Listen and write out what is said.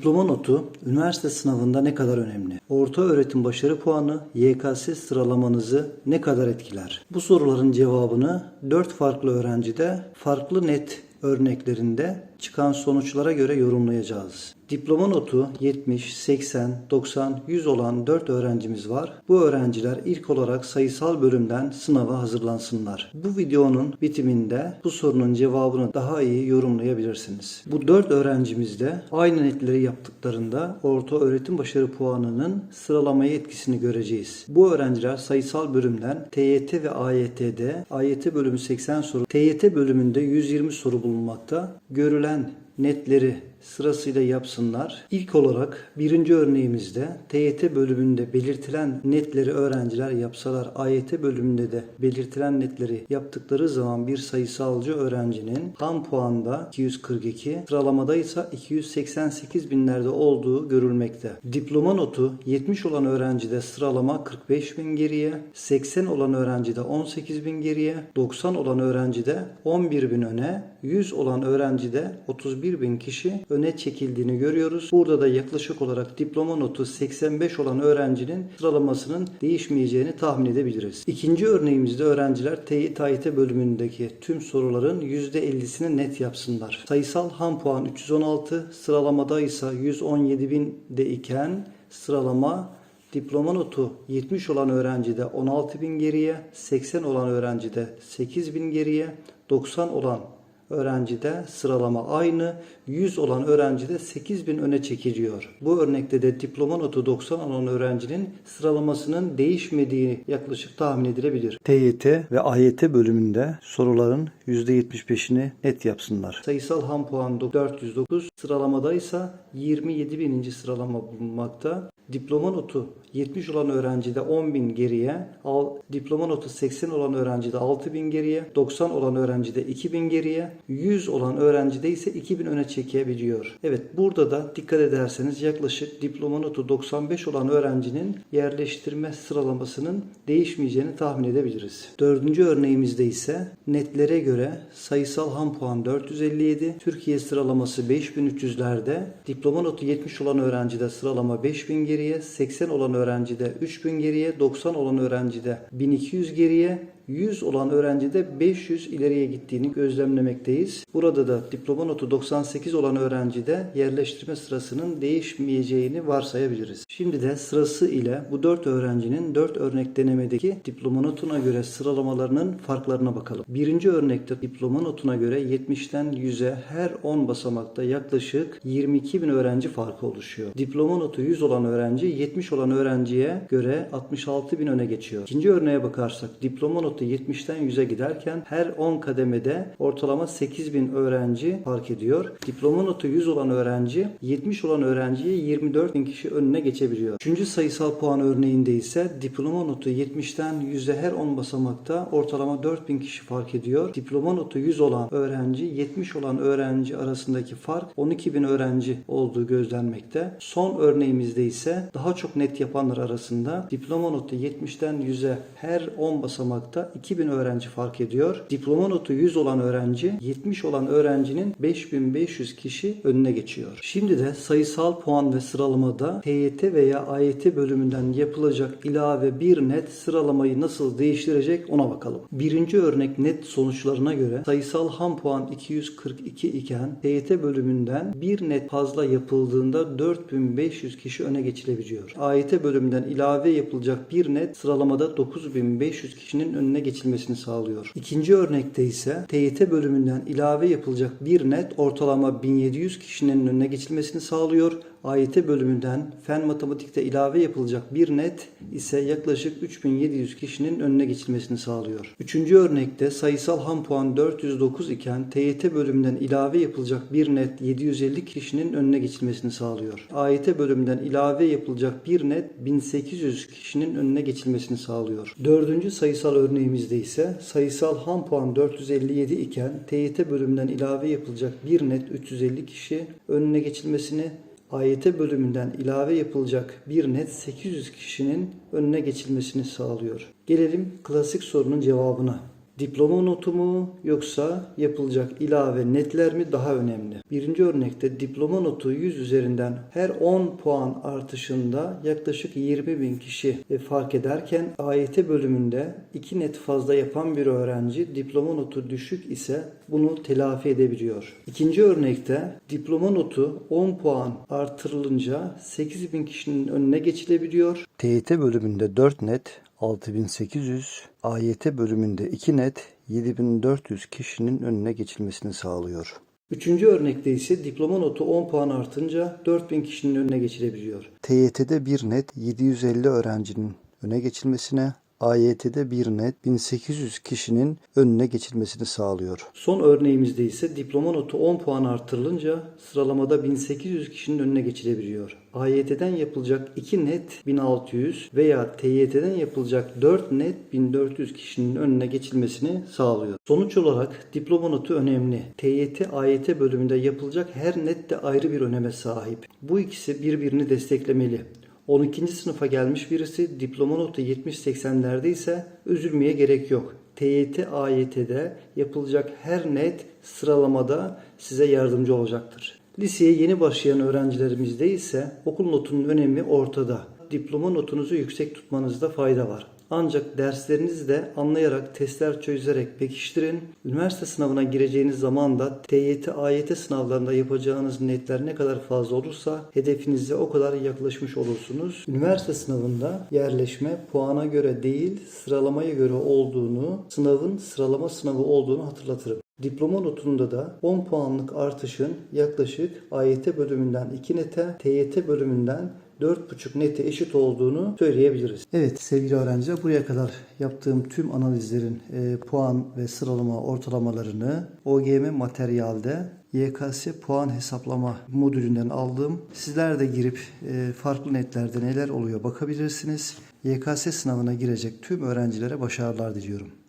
Diploma notu üniversite sınavında ne kadar önemli? Orta öğretim başarı puanı YKS sıralamanızı ne kadar etkiler? Bu soruların cevabını 4 farklı öğrencide farklı net örneklerinde çıkan sonuçlara göre yorumlayacağız. Diploma notu 70, 80, 90, 100 olan 4 öğrencimiz var. Bu öğrenciler ilk olarak sayısal bölümden sınava hazırlansınlar. Bu videonun bitiminde bu sorunun cevabını daha iyi yorumlayabilirsiniz. Bu 4 öğrencimiz de aynı netleri yaptıklarında orta öğretim başarı puanının sıralamaya etkisini göreceğiz. Bu öğrenciler sayısal bölümden TYT ve AYT'de AYT bölümü 80 soru, TYT bölümünde 120 soru bulunmakta. Görülen netleri sırasıyla yapsınlar. İlk olarak birinci örneğimizde TYT bölümünde belirtilen netleri öğrenciler yapsalar, AYT bölümünde de belirtilen netleri yaptıkları zaman bir sayısalcı öğrencinin tam puanda 242, sıralamada ise 288 binlerde olduğu görülmekte. Diploma notu 70 olan öğrencide sıralama 45 bin geriye, 80 olan öğrencide 18 bin geriye, 90 olan öğrencide 11 bin öne, 100 olan öğrencide 31 bin kişi öne çekildiğini görüyoruz. Burada da yaklaşık olarak diploma notu 85 olan öğrencinin sıralamasının değişmeyeceğini tahmin edebiliriz. İkinci örneğimizde öğrenciler TYT AYT bölümündeki tüm soruların %50'sini net yapsınlar. Sayısal ham puan 316, sıralamada ise 117 binde iken sıralama Diploma notu 70 olan öğrencide 16 bin geriye, 80 olan öğrencide 8 bin geriye, 90 olan öğrencide sıralama aynı, 100 olan öğrencide 8000 öne çekiliyor. Bu örnekte de diploma notu 90 olan öğrencinin sıralamasının değişmediği yaklaşık tahmin edilebilir. TYT ve AYT bölümünde soruların %75'ini net yapsınlar. Sayısal ham puan 409, sıralamada ise 27 bininci sıralama bulunmakta. Diploma notu 70 olan öğrencide 10.000 geriye, al, diploma notu 80 olan öğrencide 6.000 geriye, 90 olan öğrencide 2.000 geriye, 100 olan öğrencide ise 2.000 öne çekebiliyor. Evet burada da dikkat ederseniz yaklaşık diploma notu 95 olan öğrencinin yerleştirme sıralamasının değişmeyeceğini tahmin edebiliriz. Dördüncü örneğimizde ise netlere göre sayısal ham puan 457, Türkiye sıralaması 5300'lerde, diploma notu 70 olan öğrencide sıralama 5000 geriye, 80 olan öğrencide 3000 geriye, 90 olan öğrencide 1200 geriye, 100 olan öğrencide 500 ileriye gittiğini gözlemlemekteyiz. Burada da diploma notu 98 olan öğrencide yerleştirme sırasının değişmeyeceğini varsayabiliriz. Şimdi de sırası ile bu 4 öğrencinin 4 örnek denemedeki diploma notuna göre sıralamalarının farklarına bakalım. Birinci örnekte diploma notuna göre 70'ten 100'e her 10 basamakta yaklaşık 22 bin öğrenci farkı oluşuyor. Diploma notu 100 olan öğrenci 70 olan öğrenciye göre 66 bin öne geçiyor. İkinci örneğe bakarsak diploma notu 70'ten 100'e giderken her 10 kademede ortalama 8 bin öğrenci fark ediyor. Diploma notu 100 olan öğrenci 70 olan öğrenciye 24 bin kişi önüne geçebiliyor. Üçüncü sayısal puan örneğinde ise diploma notu 70'ten 100'e her 10 basamakta ortalama 4 bin kişi fark ediyor. Diploma notu 100 olan öğrenci 70 olan öğrenci arasındaki fark 12 bin öğrenci olduğu gözlenmekte. Son örneğimizde ise daha çok net yapanlar arasında diploma notu 70'ten 100'e her 10 basamakta 2000 öğrenci fark ediyor. Diploma notu 100 olan öğrenci 70 olan öğrencinin 5500 kişi önüne geçiyor. Şimdi de sayısal puan ve sıralamada TYT veya AYT bölümünden yapılacak ilave bir net sıralamayı nasıl değiştirecek ona bakalım. Birinci örnek net sonuçlarına göre sayısal ham puan 242 iken TYT bölümünden bir net fazla yapıldığında 4500 kişi öne geçilebiliyor. AYT bölümünden ilave yapılacak bir net sıralamada 9500 kişinin önüne geçilmesini sağlıyor. İkinci örnekte ise TYT bölümünden ilave yapılacak bir net ortalama 1700 kişinin önüne geçilmesini sağlıyor. AYT bölümünden fen matematikte ilave yapılacak bir net ise yaklaşık 3700 kişinin önüne geçilmesini sağlıyor. Üçüncü örnekte sayısal ham puan 409 iken TYT bölümünden ilave yapılacak bir net 750 kişinin önüne geçilmesini sağlıyor. AYT bölümünden ilave yapılacak bir net 1800 kişinin önüne geçilmesini sağlıyor. Dördüncü sayısal örneğimizde ise sayısal ham puan 457 iken TYT bölümünden ilave yapılacak bir net 350 kişi önüne geçilmesini AYT bölümünden ilave yapılacak bir net 800 kişinin önüne geçilmesini sağlıyor. Gelelim klasik sorunun cevabına. Diploma notu mu yoksa yapılacak ilave netler mi daha önemli? Birinci örnekte diploma notu 100 üzerinden her 10 puan artışında yaklaşık 20 bin kişi e, fark ederken AYT bölümünde 2 net fazla yapan bir öğrenci diploma notu düşük ise bunu telafi edebiliyor. İkinci örnekte diploma notu 10 puan artırılınca 8 bin kişinin önüne geçilebiliyor. TYT bölümünde 4 net 6800, AYT bölümünde 2 net 7400 kişinin önüne geçilmesini sağlıyor. Üçüncü örnekte ise diploma notu 10 puan artınca 4000 kişinin önüne geçilebiliyor. TYT'de 1 net 750 öğrencinin öne geçilmesine, AYT'de 1 net 1800 kişinin önüne geçilmesini sağlıyor. Son örneğimizde ise diploma notu 10 puan artırılınca sıralamada 1800 kişinin önüne geçilebiliyor. AYT'den yapılacak 2 net 1600 veya TYT'den yapılacak 4 net 1400 kişinin önüne geçilmesini sağlıyor. Sonuç olarak diploma notu önemli. TYT, AYT bölümünde yapılacak her net de ayrı bir öneme sahip. Bu ikisi birbirini desteklemeli. 12. sınıfa gelmiş birisi diploma notu 70-80'lerde ise üzülmeye gerek yok. TYT, AYT'de yapılacak her net sıralamada size yardımcı olacaktır. Liseye yeni başlayan öğrencilerimizde ise okul notunun önemi ortada. Diploma notunuzu yüksek tutmanızda fayda var. Ancak derslerinizi de anlayarak, testler çözerek pekiştirin. Üniversite sınavına gireceğiniz zaman da TYT, AYT sınavlarında yapacağınız netler ne kadar fazla olursa hedefinize o kadar yaklaşmış olursunuz. Üniversite sınavında yerleşme puana göre değil, sıralamaya göre olduğunu, sınavın sıralama sınavı olduğunu hatırlatırım. Diploma notunda da 10 puanlık artışın yaklaşık AYT bölümünden 2 nete, TYT bölümünden 4,5 nete eşit olduğunu söyleyebiliriz. Evet sevgili öğrenciler buraya kadar yaptığım tüm analizlerin e, puan ve sıralama ortalamalarını OGM materyalde YKS puan hesaplama modülünden aldım. Sizler de girip e, farklı netlerde neler oluyor bakabilirsiniz. YKS sınavına girecek tüm öğrencilere başarılar diliyorum.